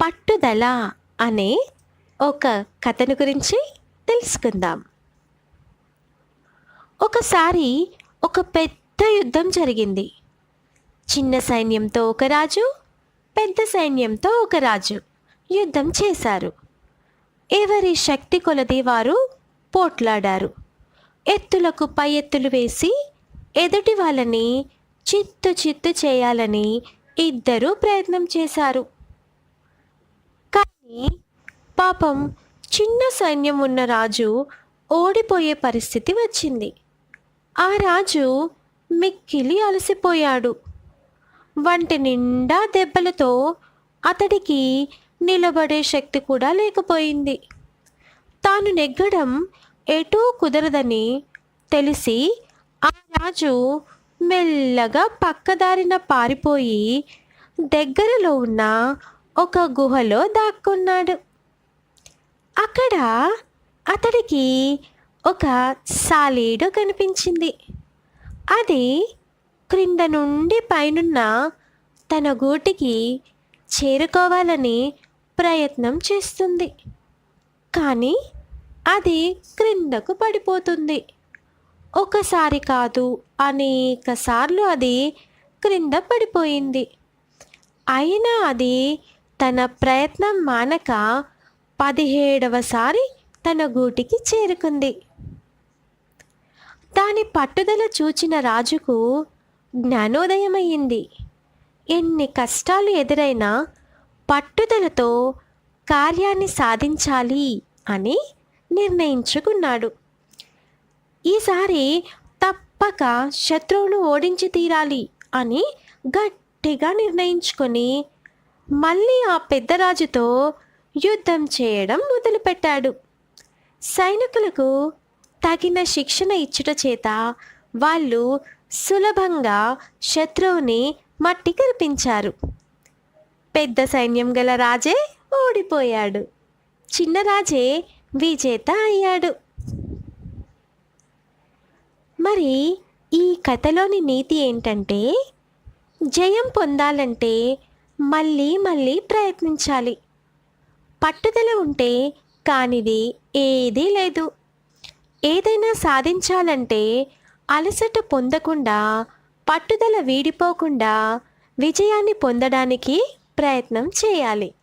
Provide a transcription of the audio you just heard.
పట్టుదల అనే ఒక కథను గురించి తెలుసుకుందాం. ఒకసారి ఒక పెద్ద యుద్ధం జరిగింది. చిన్న సైన్యంతో ఒక రాజు పెద్ద సైన్యంతో ఒక రాజు యుద్ధం చేశారు. ఎవరి శక్తి కొలది వారు పోట్లాడారు. ఎత్తులకు పై ఎత్తులు వేసి ఎదుటి వాళ్ళని చిత్తు చిత్తు చేయాలని ఇద్దరూ ప్రయత్నం చేశారు. కానీ పాపం చిన్న సైన్యం ఉన్న రాజు ఓడిపోయే పరిస్థితి వచ్చింది. ఆ రాజు మిక్కిలి అలసిపోయాడు. వంటి నిండా దెబ్బలతో అతడికి నిలబడే శక్తి కూడా లేకపోయింది. తాను నెగ్గడం ఎటూ కుదరదని తెలిసి ఆ రాజు మెల్లగా పక్కదారిన పారిపోయి దగ్గరలో ఉన్న ఒక గుహలో దాక్కున్నాడు. అక్కడ అతడికి ఒక సాలీడు కనిపించింది. అది క్రింద నుండి పైనున్న తన గూటికి చేరుకోవాలని ప్రయత్నం చేస్తుంది. కానీ అది క్రిందకు పడిపోతుంది. ఒకసారి కాదు అనేక సార్లు అది క్రింద పడిపోయింది. అయినా అది తన ప్రయత్నం మానక పదిహేడవసారి తన గూటికి చేరుకుంది. దాని పట్టుదల చూచిన రాజుకు జ్ఞానోదయమయ్యింది. ఎన్ని కష్టాలు ఎదురైనా పట్టుదలతో కార్యాన్ని సాధించాలి అని నిర్ణయించుకున్నాడు. ఈసారి తప్పక శత్రువును ఓడించి తీరాలి అని గట్టిగా నిర్ణయించుకొని మళ్ళీ ఆ పెద్దరాజుతో యుద్ధం చేయడం మొదలుపెట్టాడు. సైనికులకు తగిన శిక్షణ ఇచ్చుట చేత వాళ్ళు సులభంగా శత్రువుని మట్టి కల్పించారు పెద్ద సైన్యం గల రాజే ఓడిపోయాడు. చిన్న రాజే విజేత అయ్యాడు. మరి ఈ కథలోని నీతి ఏంటంటే జయం పొందాలంటే మళ్ళీ మళ్ళీ ప్రయత్నించాలి. పట్టుదల ఉంటే కానిది ఏదీ లేదు. ఏదైనా సాధించాలంటే అలసట పొందకుండా పట్టుదల వీడిపోకుండా విజయాన్ని పొందడానికి ప్రయత్నం చేయాలి.